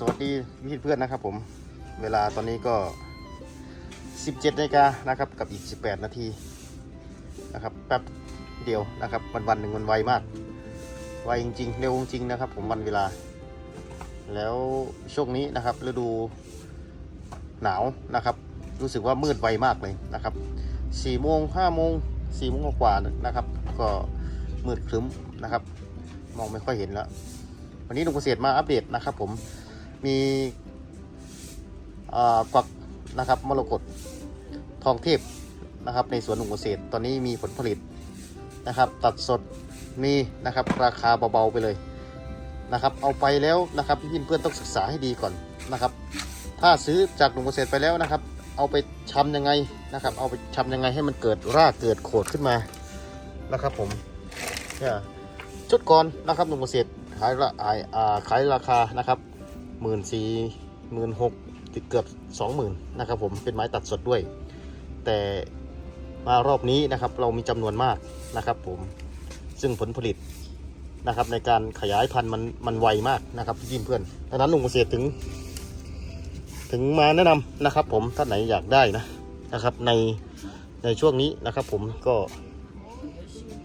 สวัสดีพี่เพื่อนนะครับผม เวลาตอนนี้ก็ 17นาฬิกานะครับกับอีก 18 นาทีนะครับแป๊บเดียวนะครับวันวันหนึ่งมันไวมาก ไวจริงๆเร็วจริงๆนะครับ ผมวันเวลา แล้วช่วงนี้นะครับฤดูหนาวนะครับ รู้สึกว่ามืดไวมากเลยนะครับ4โมง5โมง4โมงกว่านะครับ ก็มืดครึ้มนะครับ มองไม่ค่อยเห็นแล้ววันนี้ลุงเกษตรมาอัปเดตนะครับผม มีกวักนะครับมรกตทองเทพนะครับ ในสวนหนุ่มเกษตรตอนนี้มีผลผลิตนะครับ ตัดสดมีนะครับราคาเบาๆไปเลยนะครับ เอาไปแล้วนะครับพี่เพื่อนต้องศึกษาให้ดีก่อนนะครับ ถ้าซื้อจากหนุ่มเกษตรไปแล้วนะครับ เอาไปชำยังไงนะครับ เอาไปชำยังไงให้มันเกิดรากเกิดโขดขึ้นมานะครับ ผมเนี่ยชุดก่อนนะครับหนุ่มเกษตรขายละขายราคานะครับ หมื่นสี่หมื่นหกเกือบสองหมื่นนะครับผมเป็นไม้ตัดสดด้วย แต่มารอบนี้นะครับเรามีจำนวนมากนะครับผมซึ่งผลผลิตนะครับในการขยายพันธุ์มันมันไวมากนะครับพี่เพื่อนดังนั้นลุงเกษตรถึง ถึงมาแนะนำนะครับ ผมท่านไหนอยากได้นะนะครับในในช่วงนี้นะครับ ผมก็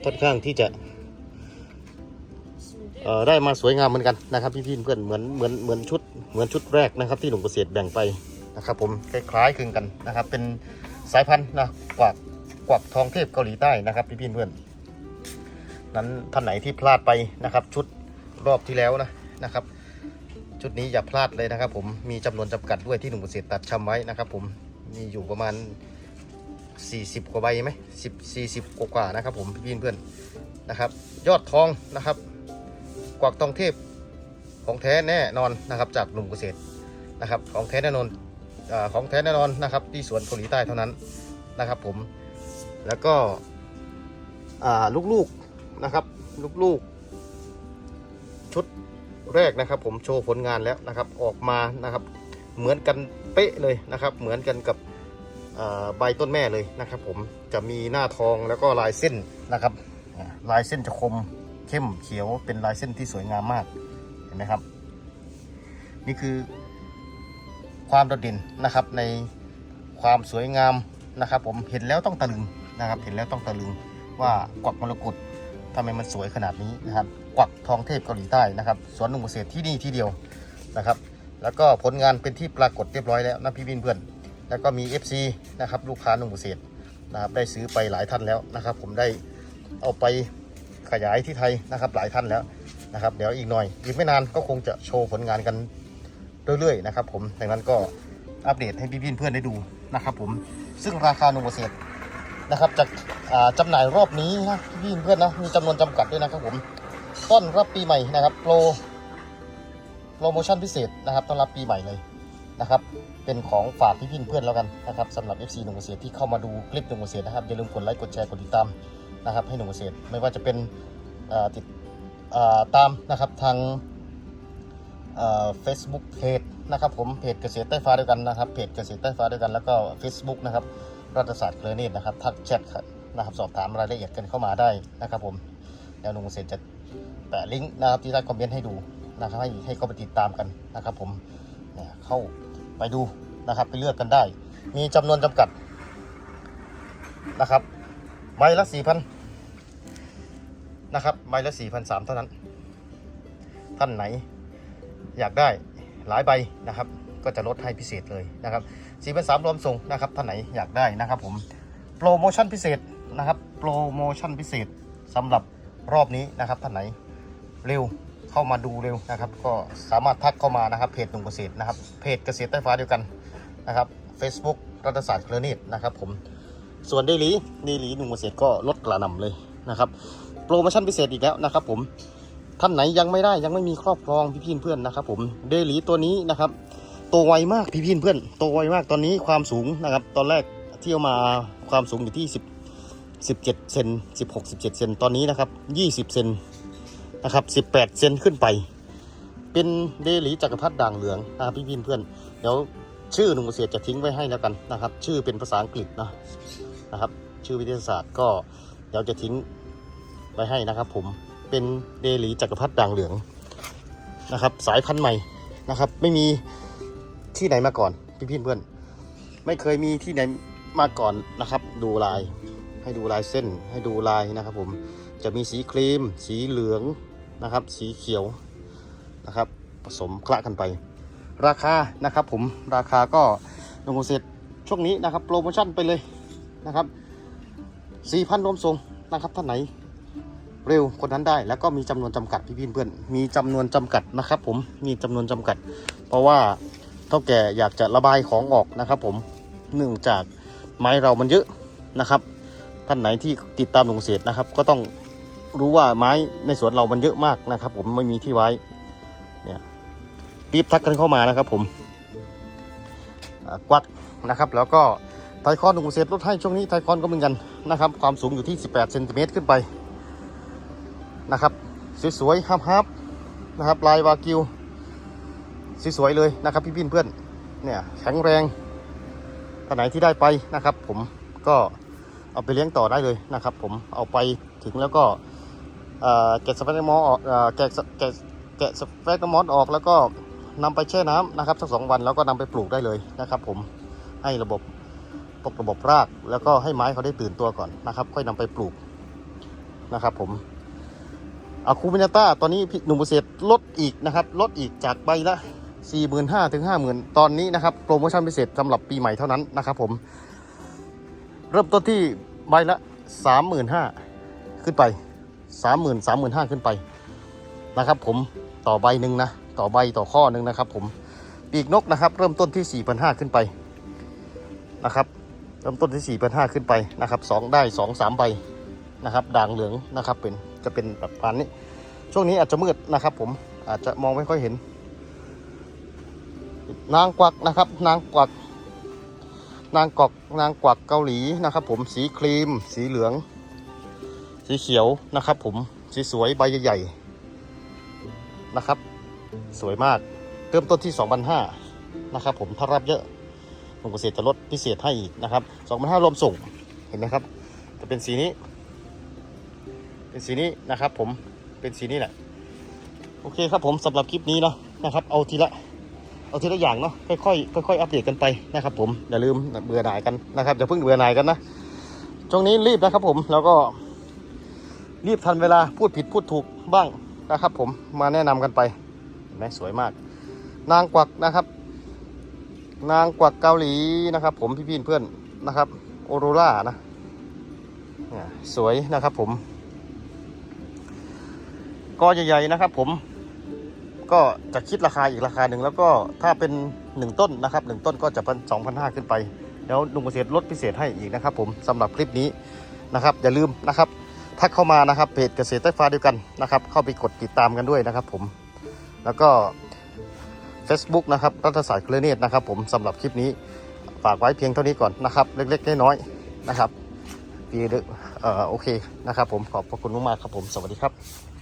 ค่อนข้างที่จะ ได้มาสวยงามเหมือนกันนะครับพี่พี่ๆเพื่อนเหมือนเหมือนเหมือนชุดเหมือนชุดแรกนะครับ ที่หนุ่มเกษตรแบ่งไปนะครับ ผมคล้ายๆคลึงกันนะครับ เป็นสายพันธุ์นะกวักกวักทองเทพเกาหลีใต้นะครับพี่พี่ๆเพื่อนนั้นท่านไหนที่พลาดไปนะครับ ชุดรอบที่แล้วนะนะครับ ชุดนี้อย่าพลาดเลยนะครับ ผมมีจำนวนจำกัดด้วยที่หนุ่มเกษตรตัดชำไว้นะครับ ผมมีอยู่ประมาณ 40 กว่าใบไหม10 40กว่านะครับ ผมพี่พี่เพื่อนนะครับ ยอดทองนะครับ กวักทองเทพของแท้แน่นอนนะครับ จากหนุ่มเกษตรนะครับ ของแท้แน่นอนอของแท้แน่นอนนะครับ ที่สวนเกาหลีใต้เท่านั้นนะครับ ผมแล้วก็ลูกๆนะครับ ลูกๆ ชุดแรกนะครับ ผมโชว์ผลงานแล้วนะครับ ออกมานะครับ เหมือนกันเป๊ะเลยนะครับ เหมือนกันกับใบต้นแม่เลยนะครับ ผมจะมีหน้าทองแล้วก็ลายเส้นนะครับ ลายเส้นจะคม เข้มเขียวเป็นลายเส้นที่สวยงามมากเห็นไหมครับ นี่คือความโดดเด่นนะครับในความสวยงามนะครับ ผมเห็นแล้วต้องตะลึงนะครับ เห็นแล้วต้องตะลึงว่ากวักมรกตทำไมมันสวยขนาดนี้นะครับ กวักทองเทพเกาหลีใต้นะครับสวนหนุ่มเกษตรที่นี่ที่เดียวนะครับ แล้วก็ผลงานเป็นที่ปรากฏเรียบร้อยแล้วนะพี่วินเพื่อน แล้วก็มี FC นะครับลูกค้าหนุ่มเกษตรนะครับได้ซื้อไปหลายท่านแล้วนะครับ ผมได้เอาไป ขยายที่ไทยนะครับหลายท่านแล้วนะครับเดี๋ยวอีกหน่อย อีกไม่นานก็คงจะโชว์ผลงานกันเรื่อยๆนะครับผมดังนั้นก็อัปเดตให้พี่ๆเพื่อนได้ดูนะครับผมซึ่งราคาหนุ่มเกษตรนะครับจากอ่าจำหน่ายรอบนี้นะพี่เพื่อนนะมีจำนวนจำกัดด้วยนะครับผมต้อนรับปีใหม่นะครับโปรโปรโมชั่นพิเศษนะครับต้อนรับปีใหม่เลยนะครับเป็นของฝากพี่เพื่อนแล้วกันนะครับสำหรับ FC หนุ่มเกษตรที่เข้ามาดูคลิปหนุ่มเกษตรนะครับอย่าลืมกดไลค์กดแชร์กดติดตาม นะครับให้หนุ่มเกษตรไม่ว่าจะเป็นติดตามนะครับทางเฟซบุ๊กเพจนะครับผมเพจเกษตรใต้ฟ้าด้วยกันนะครับเพจเกษตรใต้ฟ้าด้วยกันแล้วก็ Facebook นะครับรัฐศาสตร์เคลเนตนะครับทักแชทนะครับสอบถามรายละเอียดกันเข้ามาได้นะครับผมแล้วหนุ่มเกษตรจะแปะลิงก์นะครับที่ใต้คอมเมนต์ให้ดูนะครับให้ให้เข้าไปติดตามกันนะครับผมเนี่ยเข้าไปดูนะครับไปเลือกกันได้ มีจำนวนจำกัดนะครับใบละสี่พัน นะครับใบละสี่พันสามเท่านั้น ท่านไหนอยากได้หลายใบนะครับ ก็จะลดให้พิเศษเลยนะครับสี่พันสามรวมส่งนะครับท่านไหนอยากได้นะครับผมโปรโมชั่นพิเศษนะครับโปรโมชั่นพิเศษสำหรับรอบนี้นะครับท่านไหนเร็วเข้ามาดูเร็วนะครับ ก็สามารถทักเข้ามานะครับเพจหนุ่มเกษตรนะครับเพจเกษตรใต้ฟ้าเดียวกันนะครับ Facebook รัฐศาสตร์เคลนิตนะครับผมส่วนเดลีเดลีหนุ่มเกษตรก็ลดกระหน่ำเลยนะครับ โปรโมชั่นพิเศษอีกแล้วนะครับผมท่านไหนยังไม่ได้ยังไม่มีครอบครองพี่พี่เพื่อนนะครับผมเดลีตัวนี้นะครับโตไวมากพี่พี่เพื่อนโตไวมากตอนนี้ความสูงนะครับ ตอนแรกที่เอามาความสูงอยู่ที่10 17เซน16 17เซนตอนนี้นะครับ20เซนนะครับ18เซนขึ้นไป เป็นเดลีจักรพรรดิด่างเหลืองนะครับพี่พี่เพื่อนเดี๋ยวชื่อหนุ่มเกษตรจะทิ้งไว้ให้แล้วกันนะครับ ชื่อเป็นภาษาอังกฤษนะนะครับ ชื่อวิทยาศาสตร์ก็เดี๋ยวจะทิ้ง ไว้ให้นะครับ ผมเป็นเดลีจักรพรรดิด่างเหลืองนะครับ สายพันธุ์ใหม่นะครับ ไม่มีที่ไหนมาก่อนพี่พี่เพื่อน ไม่เคยมีที่ไหนมาก่อนนะครับ ดูลายให้ดูลายเส้นให้ดูลายนะครับ ผมจะมีสีครีม สีเหลืองนะครับ สีเขียวนะครับ ผสมคละกันไป ราคานะครับผมราคาก็ลงเสร็จช่วงนี้นะครับ โปรโมชั่นไปเลยนะครับ4,000รวมส่งนะครับท่านไหน เร็วคนนั้นได้ แล้วก็มีจำนวนจำกัดพี่พี่เพื่อนมีจำนวนจำกัดนะครับ ผมมีจำนวนจำกัด เพราะว่าเท่าแก่อยากจะระบายของออกนะครับ ผมเนื่องจากไม้เรามันเยอะนะครับ ท่านไหนที่ติดตามหลวงเศษนะครับ ก็ต้องรู้ว่าไม้ในสวนเรามันเยอะมากนะครับ ผมไม่มีที่ไว้เนี่ยรีบทักกันเข้ามานะครับ ผมกวักนะครับ แล้วก็ไทคอนหลวงเศษลดให้ช่วงนี้ไทคอนก็เหมือนกันนะครับ ความสูงอยู่ที่ 18เซนติเมตรขึ้นไป นะครับ สวยๆฮับๆนะครับลายวากิวสวยๆเลยนะครับพี่พี่เพื่อนเนี่ยแข็งแรงท่าไหนที่ได้ไปนะครับ ผมก็เอาไปเลี้ยงต่อได้เลยนะครับ ผมเอาไปถึงแล้วก็แกะสเปกมอออกเอ่อแกะแกะแกะสเปกมอสออกแล้วก็นำไปแช่น้ำนะครับสักสองวันแล้วก็นำไปปลูกได้เลยนะครับ ผมให้ระบบปกระบบราก แล้วก็ให้ไม้เขาได้ตื่นตัวก่อนนะครับ ค่อยนำไปปลูกนะครับ ผม อาคูมินาต้าตอนนี้หนุ่มเกษตรลดอีกนะครับ ลดอีกจากใบละ 45,000ถึง50,000 ตอนนี้นะครับ โปรโมชั่นพิเศษสำหรับปีใหม่เท่านั้นนะครับผม เริ่มต้นที่ใบละ 35,000 ขึ้นไป 30,000 35,000 ขึ้นไปนะครับผมต่อใบหนึ่งนะ ต่อใบต่อข้อหนึ่งนะครับผมปีกนกนะครับ เริ่มต้นที่ 4,500 ขึ้นไปนะครับ เริ่มต้นที่ 4,500 ขึ้นไปนะครับสองได้สองสามใบนะครับ ด่างเหลืองนะครับเป็น จะเป็นแบบพันนี้ ช่วงนี้อาจจะมืดนะครับผมอาจจะมองไม่ค่อยเห็น นางกวักนะครับ นางกวัก นางกวักนางกวักเกาหลีนะครับ ผมสีครีม สีเหลือง สีเขียวนะครับ ผมสีสวยใบใหญ่ๆนะครับ สวยมากเริ่มต้นที่ 2,500นะครับ ผมถ้ารับเยอะผมเกษตรจะลดพิเศษให้อีกนะครับ2,500รวมส่งเห็นไหมครับ จะเป็นสีนี้ เป็นสีนี้นะครับ ผมเป็นสีนี้แหละโอเคครับผมสำหรับคลิปนี้เนาะนะครับเอาทีละเอาทีละอย่างเนาะค่อยๆค่อยๆอัปเดตกันไปนะครับผมอย่าลืมเบื่อหน่ายกันนะครับอย่าเพิ่งเบื่อหน่ายกันนะช่วงนี้รีบนะครับผมแล้วก็รีบทันเวลาพูดผิดพูดถูกบ้างนะครับ ผมมาแนะนำกันไปเห็นไหมสวยมาก นางกวักนะครับ นางกวักเกาหลีนะครับ ผมพี่ๆเพื่อนนะครับ โอโรรานะสวยนะครับผม กอใหญ่ๆนะครับ ผมก็จะคิดราคาอีกราคาหนึ่งแล้วก็ถ้าเป็น 1 ต้นนะครับ1ต้นก็จะเป็น2,500ขึ้นไปแล้วลุงเกษตรลดพิเศษให้อีกนะครับ ผมสำหรับคลิปนี้นะครับอย่าลืมนะครับทักเข้ามานะครับเพจเกษตรใต้ฟ้าเดียวกันนะครับ เข้าไปกดติดตามกันด้วยนะครับ ผมแล้วก็ Facebook นะครับรัฐศาสตร์เคลเนตนะครับ ผมสำหรับคลิปนี้ฝากไว้เพียงเท่านี้ก่อนนะครับ เล็กๆน้อยๆนะครับปีเดอเอ่อโอเคนะครับ ผมขอบพระคุณมากๆครับผมสวัสดีครับ